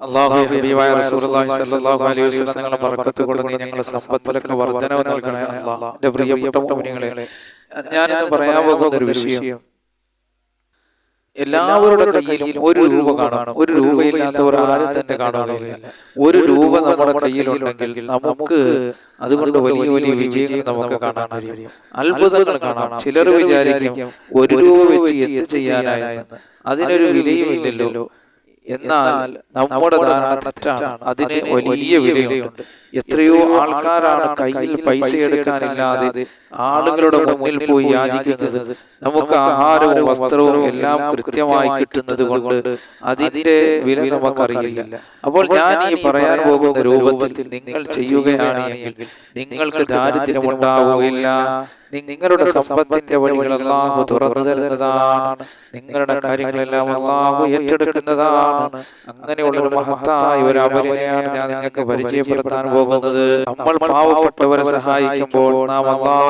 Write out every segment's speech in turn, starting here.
അള്ളാഹു ഹബീബായ റസൂലുള്ളാഹി സ്വല്ലല്ലാഹു അലൈഹി വസല്ലം ബർക്കത്ത് കൊണ്ട് നീ ഞങ്ങളുടെ സമ്പത്തിലൊക്കെ വർധനവ് നൽകണേ അല്ലാഹ്. എന്റെ പ്രിയപ്പെട്ട മുഅ്മിനീങ്ങളെ ഞാനിന്ന് പറയാൻ പോകുന്ന ഒരു വിഷയം. എല്ലാവരുടെ കയ്യിലും ഒരു രൂപ കാണും. ഒരു രൂപയില്ലാത്തവർ ആരും തന്നെ കാണാറില്ല ഒരു രൂപ നമ്മുടെ കയ്യിലുണ്ടെങ്കിൽ നമുക്ക് അതുകൊണ്ട് വലിയ വലിയ വിജയങ്ങൾ നമുക്ക് കാണാൻ കഴിയും. അത്ഭുതങ്ങൾ കാണാം. ചിലർ വിചാരിക്കും ഒരു രൂപ വെച്ച് എന്ത് ചെയ്യാനായി അതിനൊരു വിലയും ഇല്ലല്ലോ എന്നാൽ നമ്മുടെ ധാരണ തെറ്റാണ്. അതിന് വലിയ വിലയുണ്ട്. എത്രയോ ആൾക്കാരാണ് കയ്യിൽ പൈസ എടുക്കാനില്ലാതെ ആളുകളുടെ മുന്നിൽ പോയി യാചിക്കുന്നത് നമുക്ക് ആഹാരവും വസ്ത്രവും എല്ലാം കൃത്യമായി കിട്ടുന്നത് കൊണ്ട് അതിന്റെ വില നമുക്കറിയില്ല. അപ്പോൾ ഞാൻ ഈ പറയാൻ പോകുന്ന രൂപത്തിൽ നിങ്ങൾ ചെയ്യുകയാണ് നിങ്ങൾക്ക് ദാരിദ്ര്യം ഉണ്ടാവുകയില്ല. നിങ്ങളുടെ സമ്പത്തിന്റെ വഴികൾ അള്ളാഹു തുറന്നു തരുന്നതാണ്. നിങ്ങളുടെ കാര്യങ്ങളെല്ലാം അള്ളാഹു ഏറ്റെടുക്കുന്നതാണ്. അങ്ങനെയുള്ള ഒരു മഹത്തായ ഒരു അപരിനെയാണ് ഞാൻ നിങ്ങൾക്ക് പരിചയപ്പെടുത്താൻ പോകുന്നത്. നമ്മൾ പാവപ്പെട്ടവരെ സഹായിക്കുമ്പോൾ നാം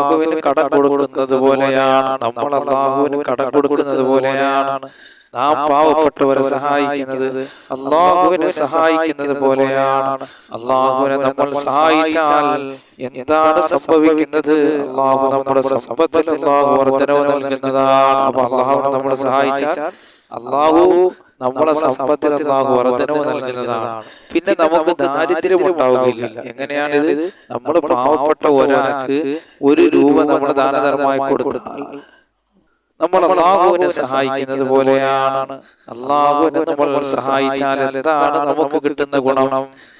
അള്ളാഹുവിന് കട കൊടുക്കുന്നത് പോലെയാണ്. നമ്മൾ അള്ളാഹുവിന് കട കൊടുക്കുന്നത് പോലെയാണ് നാം പാവപ്പെട്ടവരെ സഹായിക്കുന്നത്. അള്ളാഹുവിനെ സഹായിക്കുന്നത് പോലെയാണ്. അള്ളാഹുവിനെ നമ്മൾ സഹായിച്ചാൽ എന്താണ് സംഭവിക്കുന്നത്? അള്ളാഹു നമ്മുടെ സമ്പത്തിൽ അള്ളാഹു വർധനവ് നൽകുന്നതാണ്. അപ്പൊ അള്ളാഹുവിനെ നമ്മൾ സഹായിച്ചാൽ അള്ളാഹു നമ്മളെ സമ്പത്തിൽ അള്ളാഹു വർധനവ് നൽകുന്നതാണ്. പിന്നെ നമുക്ക് ദാരിദ്ര്യം ഉണ്ടാവുകയില്ല എങ്ങനെയാണിത് നമ്മൾ പാവപ്പെട്ട ഒരാൾക്ക് ഒരു രൂപ നമ്മൾ ദാനധർമ്മമായി കൊടുത്താൽ നമ്മൾ അള്ളാഹുവിനെ സഹായിക്കുന്നത് പോലെയാണ്. അള്ളാഹുവിനെ നമ്മൾ സഹായിച്ചാൽ എന്താണ് നമുക്ക് കിട്ടുന്ന ഗുണം?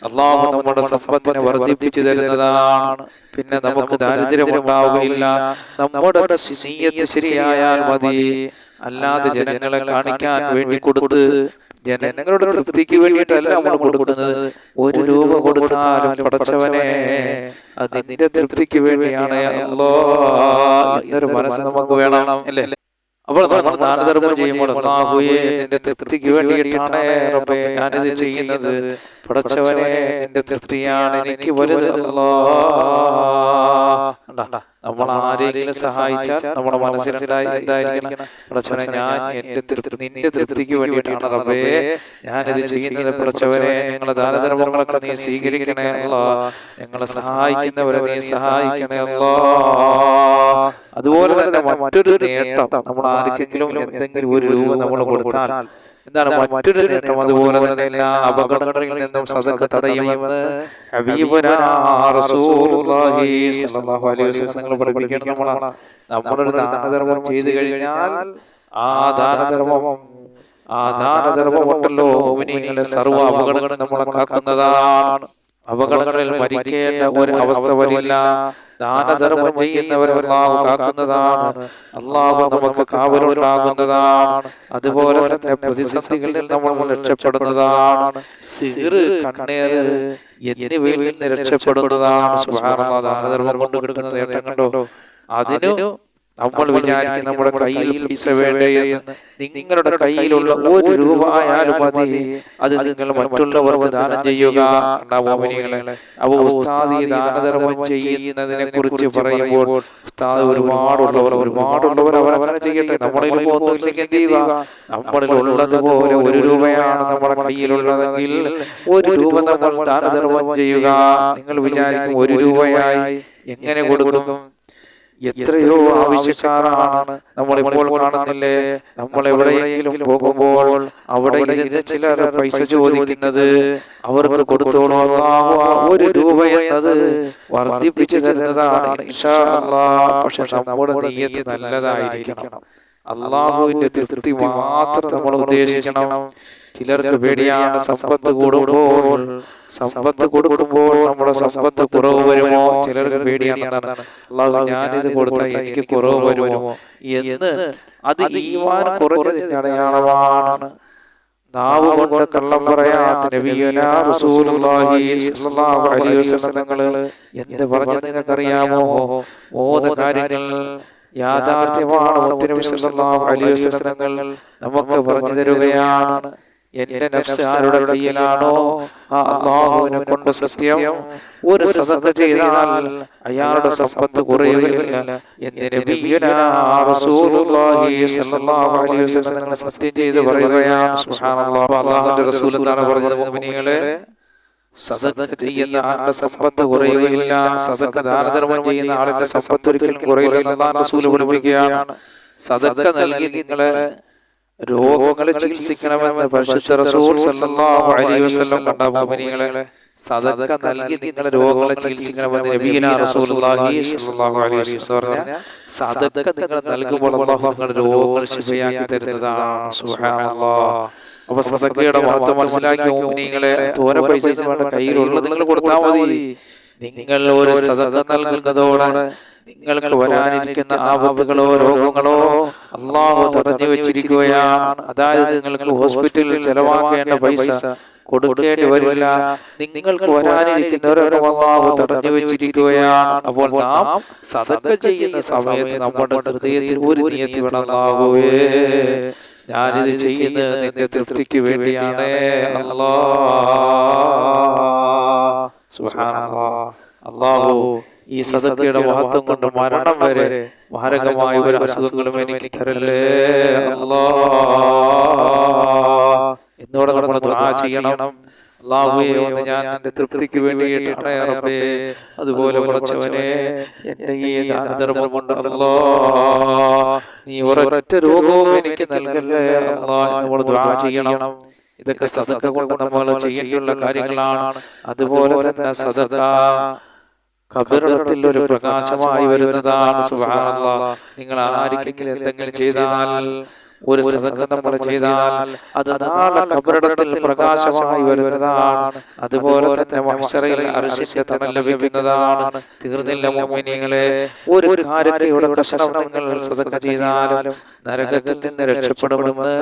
അള്ളാഹു നമ്മുടെ സമ്പത്തിനെ വർദ്ധിപ്പിച്ചു തരുന്നതാണ്. പിന്നെ നമുക്ക് ദാരിദ്ര്യം ഉണ്ടാവുകയില്ല നമ്മുടെ നീയത്ത് ശരിയായാൽ മതി. അല്ലാതെ ജനങ്ങളെ കാണിക്കാൻ വേണ്ടി കൊടുത്ത് ജനങ്ങളുടെ തൃപ്തിക്ക് വേണ്ടിയിട്ടല്ല നമ്മൾ കൊടുക്കുന്നത്. ഒരു രൂപ കൊടുത്താലും പടച്ചവനെ അതിന്റെ തൃപ്തിക്ക് വേണ്ടിയാണ് അല്ലോ എന്നൊരു മനസ്സ് നമുക്ക് വേണം അല്ലേ? അപ്പോൾ നമ്മൾ ദാനധർമ്മം ചെയ്യുമ്പോൾ അള്ളാഹുയെ തൃപ്തിക്ക് വേണ്ടിയിട്ടാണ് റബ്ബേ ഞാനിത് ചെയ്യുന്നത്. പടച്ചവനെ എന്റെ തൃപ്തിയാണ് എനിക്ക് വലുത് അല്ലാ. നമ്മൾ ആരെങ്കിലും സഹായിച്ചാൽ നമ്മുടെ മനസ്സിലുണ്ടായി എന്തായിരിക്കണം ഞാൻ എന്റെ തൃപ്തി നിന്റെ തൃപ്തിക്ക് വേണ്ടിയിട്ടാണ് റബ്ബേ. ഞാനിത് ചെയ്യുന്നത് പടച്ചവനെ ഞങ്ങളെ ദാനധർമ്മങ്ങളൊക്കെ നീ സ്വീകരിക്കണേ അല്ലോ. ഞങ്ങളെ സഹായിക്കുന്നവരെ നീ സഹായിക്കണേ അല്ലോ. അതുപോലെ തന്നെ മറ്റൊരു നേട്ടം നമ്മൾ ആർക്കെങ്കിലും എന്തെങ്കിലും ഒരു രൂപ നമ്മൾ കൊടുത്താൽ എന്താണ് മറ്റൊരു നേട്ടം? അതുപോലെ തന്നെ എല്ലാ അപകടങ്ങളിൽ നിന്നും സദക്ക തടയുമെന്ന് നിങ്ങൾ പഠിപ്പിക്കണം നമ്മളാണ് നമ്മളൊരു ദാനധർമ്മം ചെയ്തു കഴിഞ്ഞാൽ ആ ദാനധർമ്മം ആ ദാനധർമ്മമുണ്ടല്ലോ നിങ്ങളുടെ സർവ അപകടങ്ങളും നമ്മളെ കാക്കുന്നതാണ്. അപകടങ്ങളിൽ മരിക്കേണ്ട ഒരു അവസ്ഥ വരില്ല. ദാനധർമ്മം ചെയ്യുന്നവരെ അള്ളാഹു കാക്കുന്നതാണ്. അള്ളാഹു നമുക്ക് കാവലുണ്ടാകുന്നതാണ്. അതുപോലെ തന്നെ പ്രതിസന്ധികളിൽ നമ്മൾ രക്ഷപ്പെടുന്നതാണ്. സിറ് കണ്ണേറ് എന്നിവയിൽ നിന്ന് രക്ഷപ്പെടുന്നതാണ്. ദാനധർമ്മം കൊണ്ട് കിട്ടുന്ന നേട്ടം കണ്ടോ? അതിനു നമ്മൾ വിചാരിക്കും നമ്മുടെ കയ്യിൽ പൈസ വേണ്ടേ എന്ന്. നിങ്ങളുടെ കയ്യിലുള്ള ഒരു രൂപ ആയാലും മതി. അത് നിങ്ങൾ മറ്റുള്ളവർക്ക് ദാനം ചെയ്യുക. ദാനധർമ്മം ചെയ്യുന്നതിനെ കുറിച്ച് പറയുമ്പോൾ ഒരുപാടുള്ളവർ ഒരുപാടുള്ളവർ അവർ അങ്ങനെ ചെയ്യട്ടെ. നമ്മളിൽ പോകുന്നില്ലെങ്കിൽ എന്ത് ചെയ്യുക? നമ്മളിൽ ഉള്ളതുപോലെ ഒരു രൂപയാണ് നമ്മുടെ കയ്യിലുള്ളതെങ്കിൽ ഒരു രൂപ നമ്മൾ ദാനധർമ്മം ചെയ്യുക. നിങ്ങൾ വിചാരിക്കും ഒരു രൂപയായി എങ്ങനെ കൊടുക്കും? എത്രയോ ആവശ്യക്കാരാണ് നമ്മൾ ഇപ്പോൾ കാണുന്നില്ലേ? നമ്മൾ എവിടെയെങ്കിലും പോകുമ്പോൾ അവിടെ ഇരുന്ന് ചിലർ പൈസ ചോദിക്കുന്നത് അവർക്ക് കൊടുത്തോളൂ ഒരു രൂപ എന്നത് വർദ്ധിപ്പിച്ചു തരുന്നതാണ്. പക്ഷെ നമ്മുടെ നീയത്ത് നല്ലതായിരിക്കണം. അള്ളാഹുവിന്റെ തൃപ്തി മാത്രം നമ്മൾ ഉദ്ദേശിക്കണം. ചിലർക്ക് പേടിയാണ് സമ്പത്ത് കൂടുമ്പോൾ സമ്പത്ത് കൊടുക്കുമ്പോൾ നമ്മുടെ സമ്പത്ത് കുറവ് വരുമോ? ചിലർക്ക് പേടിയാണെന്നാണ് അള്ളാഹു ഞാനിത് കൊടുത്താൽ എനിക്ക് കുറവ് വരുമോ? എന്ന് അത് ഈവാൻ കുറഞ്ഞതിന്റെ അടയാളമാണ്. നാവ് കൊണ്ട് കള്ളം പറയാത്ത റസൂലുള്ളാഹി സ്വല്ലല്ലാഹു അലൈഹി വസല്ലം തങ്ങൾ എന്ത് പറഞ്ഞു നിങ്ങൾക്കറിയാമോ? മൂന്ന് കാര്യങ്ങൾ യാഥാർത്ഥ്യമാണ് നമുക്ക് പറഞ്ഞു തരുകയാണ്. എന്റെ നഫ്സ് ആരുടെ കയ്യിലാണോ? ആ അള്ളാഹുവിനെ കൊണ്ട് സത്യം ഒരു സദക്ക ചെയ്താൽ അയാളുടെ സമ്പത്ത് കുറയുകയില്ല. നിങ്ങൾ സത്യം ചെയ്ത് പറയുകയാണ്. റസൂൽ എന്താണ് പറഞ്ഞത് മോമിനികളെ സദക്ക ചെയ്യുന്ന ആളുടെ സമ്പത്ത് കുറയുകയില്ല. സദക്ക ദാനധർമ്മം ചെയ്യുന്ന ആളുടെ സമ്പത്ത് ഒരിക്കലും കുറയില്ല. അല്ലാഹു റസൂൽ പഠിപ്പിക്കുകയാണ്. സദക്ക നൽകി നിങ്ങളെ രോഗങ്ങളെ ചികിത്സിക്കണമെന്ന് പരിശുദ്ധ റസൂൽ സല്ലല്ലാഹു അലൈഹി വസല്ലം കണ്ട മുഅ്മിനീങ്ങളെ സദക്ക നൽകി നിങ്ങളുടെ രോഗങ്ങളെ ചികിത്സിക്കണമെന്ന് നബീന റസൂലുള്ളാഹി സല്ലല്ലാഹു അലൈഹി വസല്ലം പറഞ്ഞു സദക്ക നിങ്ങൾ നൽകുമ്പോൾ അല്ലാഹു നിങ്ങളുടെ രോഗങ്ങൾ ശിഫയാക്കി തരുന്നതാണ് സുബ്ഹാനല്ലാഹ് അപ്പൊ സദക്കയുടെ മഹത്വം മനസ്സിലാക്കി മുഅ്മിനീങ്ങളെ തോര പൈസ കയ്യിലുള്ളത് നിങ്ങൾ കൊടുത്താൽ മതി. നിങ്ങൾ ഒരു സദക്ക നൽകുന്നതോടെ നിങ്ങൾക്ക് വരാനിരിക്കുന്ന ആപത്തുകളോ രോഗങ്ങളോ അള്ളാഹു തടഞ്ഞു വെച്ചിരിക്കുകയാണ്. അതായത് നിങ്ങൾക്ക് ഹോസ്പിറ്റലിൽ ചെലവാക്കേണ്ട പൈസ കൊടുക്കേണ്ടി വരില്ല. നിങ്ങൾക്ക് വരാനിരിക്കുന്നവരോ അള്ളാഹു തടഞ്ഞു വെച്ചിരിക്കുകയാണ്. അപ്പോൾ നാം സതക്ക ചെയ്യുന്ന സമയത്ത് നമ്മുടെ ഹൃദയത്തിൽ ഒരു നിയത്തി വേണം അല്ലാഹുവേ ഞാനിത് ചെയ്യുന്നത് നിന്റെ തൃപ്തിക്ക് വേണ്ടിയാണ് അല്ലാ. അല്ലാഹു ഈ സദത്തിയുടെ മഹത്വം കൊണ്ട് മരണം വരെ മാരകമായ ഒരു അസുഖങ്ങളും എനിക്ക് തരല്ലേ? അല്ലാ എന്നോട് നമ്മൾ ദുആ ചെയ്യണം. അള്ളാഹുവേ ഒന്ന് ഞാൻ എന്റെ തൃപ്തിക്ക് വേണ്ടിയിട്ടാണ് റബ്ബേ. അതുപോലെ കുറച്ചവനെ എന്റെ ഈ ദാനധർമ്മം കൊണ്ട് അല്ലാ നീ ഒരൊറ്റ രോഗവും എനിക്ക് നൽകല്ലേ? അള്ളാഹ് നമ്മൾ ദുആ ചെയ്യണം. ഇതൊക്കെ സദക്ക കൊണ്ട് നമ്മൾ ചെയ്യേണ്ടിയുള്ള കാര്യങ്ങളാണ്. അതുപോലെ തന്നെ സദക്ക കബറിടത്തിൽ ഒരു പ്രകാശമായി വരുന്നതാണ്. സുബ്ഹാനല്ലാഹ്. നിങ്ങൾ ആർക്കെങ്കിലും എന്തെങ്കിലും ചെയ്താൽ ഒരു സദക്ക നമ്മൾ ചെയ്താൽ അത് നാളെ കബറിടത്തിൽ പ്രകാശമായി വരുന്നതാണ്. അതുപോലെ തന്നെ മഹ്ശറയിൽ അർശിന്റെ തണൽ ലഭിക്കുന്നതാണ്. തീർന്നില്ല മോമിനിയങ്ങളെ ഒരു കാര്യയുടെ കഷണം നിങ്ങൾ സദക്ക ചെയ്താലും നരകത്തിൽ നിന്ന് രക്ഷപ്പെടുമെന്ന്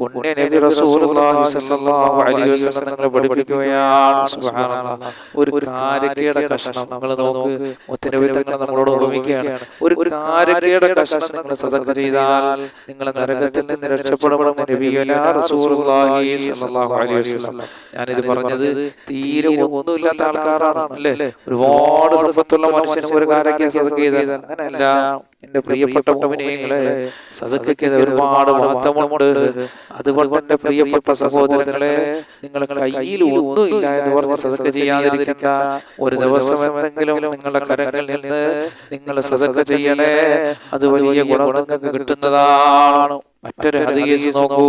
പുണ്യ നബി റസൂലുള്ളാഹി സ്വല്ലല്ലാഹു അലൈഹി വസല്ലം പഠിപ്പിക്കുകയാണ്. സുബ്ഹാനല്ലാഹ് ഒരു കാരക്കയുടെ കഷണം നിങ്ങൾ നോക്ക്. ഒത്തിരി നമ്മളോട് ഉപമിക്കുകയാണ് ഒരു കാരക്കയുടെ കഷണം നിങ്ങൾ സദക്ക ചെയ്താൽ നിങ്ങൾ നരകത്തിൽ നിന്ന് സ്വല്ലല്ലാഹു അലൈഹി വസല്ലം. ഞാനിത് പറഞ്ഞത് തീരെ ഒന്നുമില്ലാത്ത ആൾക്കാരാണ് അല്ലേ? ഒരുപാട് സമ്പത്തുള്ള മനുഷ്യന് ഒരു ചെയ്താൽ അങ്ങനെയല്ല. എന്റെ പ്രിയപ്പെട്ട മോമിനിയങ്ങളെ സദക്കയ്ക്ക് ഒരുപാട് മഹത്വമുണ്ട്. അതുകൊണ്ട് എന്റെ പ്രിയപ്പെട്ട സഹോദരങ്ങളെ നിങ്ങൾ കയ്യിൽ ഒന്നുമില്ല എന്ന് പറഞ്ഞ് സദക്ക ചെയ്യാതിരിക്കണ്ട ഒരു ദിവസം എന്തെങ്കിലും നിങ്ങളുടെ കരങ്ങളിൽ നിന്ന് നിങ്ങൾ സദക്ക ചെയ്യണേ. അത് വലിയ ഗുണം നിങ്ങൾക്ക് കിട്ടുന്നതാണ്. മറ്റൊരു ഹദീസ് നോക്കൂ.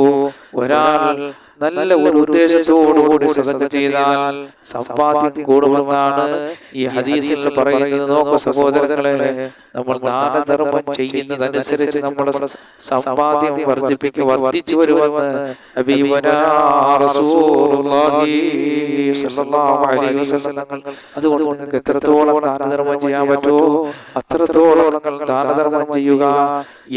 ഒരാൾ നല്ല ഒരു ഉദ്ദേശത്തോടുകൂടി സദക്ക ചെയ്താൽ സമ്പാദ്യം കൂടുമെന്നാണ് ഈ ഹദീസിൽ പറയുന്നത്. നോക്കൂ സഹോദരങ്ങളെ നമ്മൾ ദാനധർമ്മം ചെയ്യുന്നതനുസരിച്ച് നമ്മുടെ സമ്പാദ്യം വർദ്ധിപ്പിക്കുക വർദ്ധിച്ചു വരുമെന്ന് അതുകൊണ്ട് നിങ്ങൾക്ക് എത്രത്തോളം ദാനധർമ്മം ചെയ്യാൻ പറ്റുമോ അത്രത്തോളം നിങ്ങൾ ദാനധർമ്മം ചെയ്യുക.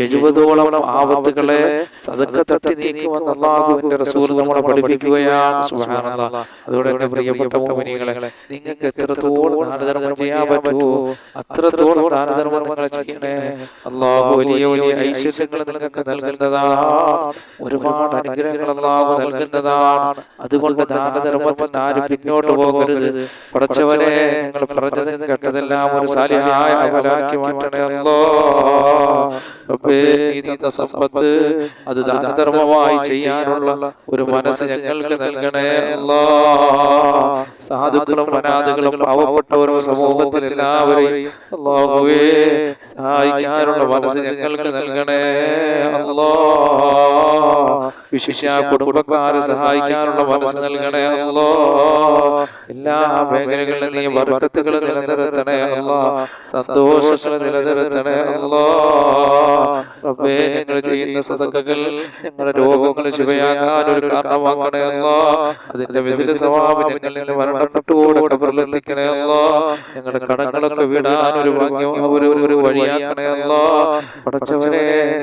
എഴുപതോളം ആപത്തുകളെ സദക്ക തട്ടി നീക്കുമെന്ന് അള്ളാഹുവിന്റെ റസൂൽ നമ്മളെ പഠിപ്പിക്കുകയാണ് സുബ്ഹാനല്ലാഹ് അതുകൊണ്ട് എന്റെ പ്രിയപ്പെട്ട മോമിനികളെ നിങ്ങൾക്ക് എത്രത്തോളം ദാനധർമ്മം ചെയ്യാൻ പറ്റുമോ അത്രത്തോളം ദാനധർമ്മം നിങ്ങൾ ചെയ്യണേ അള്ളാഹു വലിയ വലിയ ഐശ്വര്യങ്ങൾ നിങ്ങൾക്ക് നൽകുന്നതാണ് ഒരുപാട് അനുഗ്രഹങ്ങൾ അള്ളാഹു നൽകുന്നതാണ്. അതുകൊണ്ട് ദാനധർമ്മത്തിൽ ആരും പിന്നോട്ട് പോകരുത്. പഠിച്ചവരെ നിങ്ങൾ പറഞ്ഞത് കേട്ടതെല്ലാം ഒരു സാലിഹായ അമലാക്കി മാറ്റണേ അല്ലോ റബ്ബേ നീ തന്ന സമ്പത്ത് അത് ദാനധർമ്മമായി ചെയ്യാനുള്ള ഒരു മനസ്സ് ഞങ്ങൾക്ക് നൽകണേ അല്ലോ. സാധുക്കളും അനാഥുകളും പാവപ്പെട്ടവരും സമൂഹത്തിൽ എല്ലാവരെയും അല്ലാഹുവേ സഹായിക്കാനുള്ള മനസ്സ് ഞങ്ങൾക്ക് നൽകണേ അല്ലോ. വിശിഷ്യ കുടുംബക്കാരെ സഹായിക്കാനുള്ള മനസ്സ് നൽകണേ അല്ലോ. എല്ലാ മേഖലകളിലും നീ വർക്കത്തുകൾ നിലനിർത്തണേ അല്ലോ. സന്തോഷങ്ങൾ നിലനിർത്തണേ അല്ലോ. റബ്ബേ ഞങ്ങൾ ചെയ്യുന്ന സദക്കകൾ ഞങ്ങളുടെ രോഗങ്ങൾ ശിവയാകാൻ ഒരു കാരണമാക്കണേ അല്ലോ അതിന്റെ വിധില സ്വഭാവം ഞങ്ങളിൽ നിന്ന് മരണപ്പെട്ടുകൂടെ കബറിലെത്തിക്കണേ അല്ലോ ഞങ്ങളുടെ കടങ്ങളൊക്കെ വിടാൻ ഒരു ഭാഗ്യം ഒരു ഒരു വഴിയാക്കണേ അല്ലോ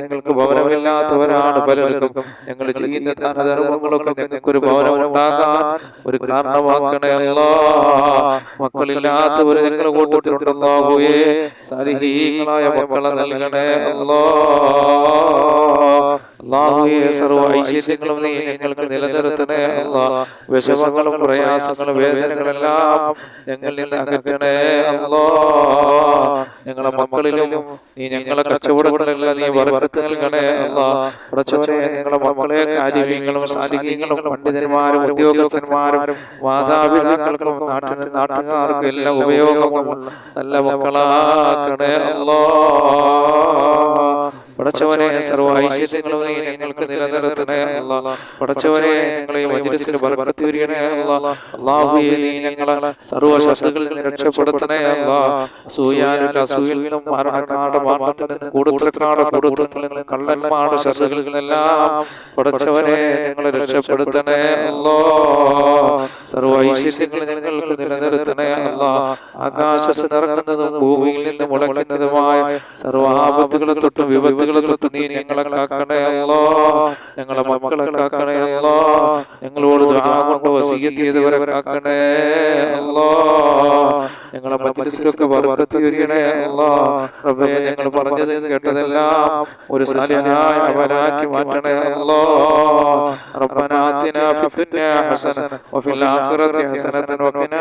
ഞങ്ങൾക്ക് ഭവനമില്ലാത്തവരാണ് പലർക്കും. ഞങ്ങൾ ചെയ്യുന്ന ദാനധർമ്മങ്ങളൊക്കെ ഞങ്ങൾക്ക് ഒരു ഭവനം ഉണ്ടാകാൻ ഒരു കാരണമാക്കണേ അല്ലോ മക്കളില്ലാത്തവർ ഞങ്ങളുടെ കൂട്ടത്തിലുണ്ടല്ലോ പോയേ സരിഹീങ്ങളായ മക്കളെ നൽകണേ അല്ലോ അള്ളാഹുയെ സർവ ഐശ്വര്യങ്ങളും നീ ഞങ്ങൾക്ക് നിലനിർത്തണേ അള്ളാ വിഷമങ്ങളും പ്രയാസങ്ങളും വേദനകളെല്ലാം ഞങ്ങളിൽ നിന്ന് അകറ്റണേ അല്ലാ ഞങ്ങളെ മക്കളിലും നീ ഞങ്ങളെ കച്ചവടങ്ങളിലെല്ലാം നീ വറുത്ത് നൽകണേ അള്ളാ ഞങ്ങളെ മക്കളെ കാര്യങ്ങളും സാലിഹ്യങ്ങളും പണ്ഡിതന്മാരും ഉദ്യോഗസ്ഥന്മാരും മാതാപിതാക്കൾക്കും നാട്ടിന് നാട്ടുകാർക്കും എല്ലാം ഉപയോഗമുള്ള നല്ല മക്കളാക്കണേ അല്ലാ പടച്ചവനെ സർവ ഐശ്വര്യങ്ങളും ഞങ്ങൾക്ക് നിലനിർത്തണേ അല്ല. പടച്ചവനെ ഞങ്ങളെ മജ്ലിസിൽ ബർക്കത്ത് വരികണേ അല്ലാ. നീ ഞങ്ങളെ സർവ ശത്രുക്കളിൽ നിന്ന് രക്ഷപ്പെടുത്തണേ അല്ല. അസൂയാനുള്ള അസൂയിൽ നിന്നും മരണക്കാട് മരണത്തിൽ നിന്നും കൂടുതൽക്കാട് കൂടുതൽ കള്ളന്മാട് ശത്രുക്കളിൽ നിന്നെല്ലാം പടച്ചവനെ ഞങ്ങളെ രക്ഷപ്പെടുത്തണേ അല്ലോ. സർവ ഐശ്വര്യങ്ങൾ ലോകത്ത് നിലനിർത്തണേ അല്ല. ആകാശത്ത് നിറങ്ങുന്നതും ഭൂമിയിൽ നിന്ന് മുളയ്ക്കുന്നതുമായ സർവാപത്തുകളെ തൊട്ടും വിപത്തുകളെ തൊട്ടും നീ ഞങ്ങളെ കാക്കണേ അല്ലോ. ഞങ്ങളെ മക്കളെ കാക്കണേ അല്ലോ. ഞങ്ങളോട് കൊണ്ട് വസീയത്ത് ചെയ്തവരെ കാക്കണേ അല്ലോ. ഞങ്ങളെ മജലിസിലൊക്കെ വർക്കത്തി വരികണേ അല്ലോ. റബ്ബേ ഞങ്ങൾ പറഞ്ഞത് കേട്ടതെല്ലാം ഒരു സാലിഹായ അവനാക്കി മാറ്റണേ അല്ലോ. റബ്ബനാ ആതിനാ ഫിദ്ദുനിയാ ഹസന. വഫിൽ ആഖിറതി ഹസനതൻ വഖിനാ